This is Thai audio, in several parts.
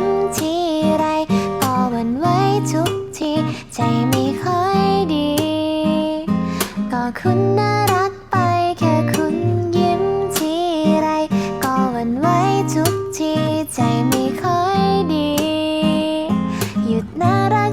นทีไร ก็วันไวทุกที ใจไม่ค่อยดี ก็คุณน่ารักไปแค่คุณยิ้มทีไร ก็วันไวทุกที ใจไม่ค่อยดี หยุดน่ารัก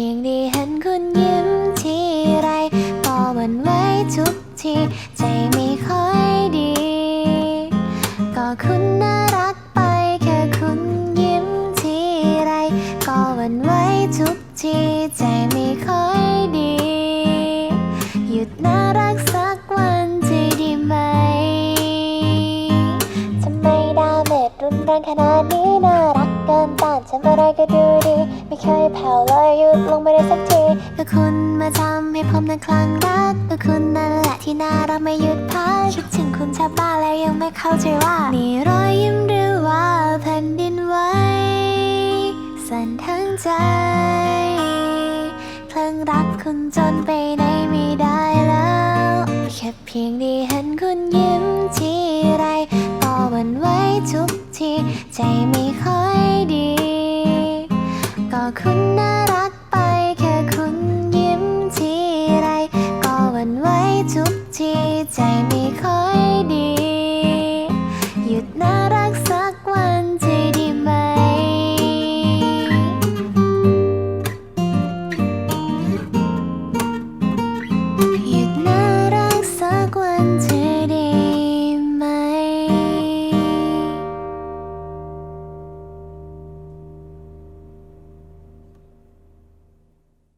พียงได้เห็นคุณยิ้มทีไรก็หวันไว้ทุกที ใจไม่ค่อยดี ก็คุณ ทำอะไรก็ดูดี ไม่เคยแผ่วเลยหยุดลงไม่ได้สักทีก็คุณมาทำให้ผมนั้นคลั่งรักก็คุณนั่นแหละที่น่ารักไม่หยุดพักคิดถึงคุณแทบบ้าแล้วยังไม่เข้าใจว่านี่รอยยิ้มหรือว่าแผ่นดินไหวสั่นทั้งใจคลั่งรักคุณจนไปไหนไม่ได้แล้วแค่เพียงได้เห็นคุณยิ้มทีไรก็หวันไหวทุกทีใจไม่ค่อย 나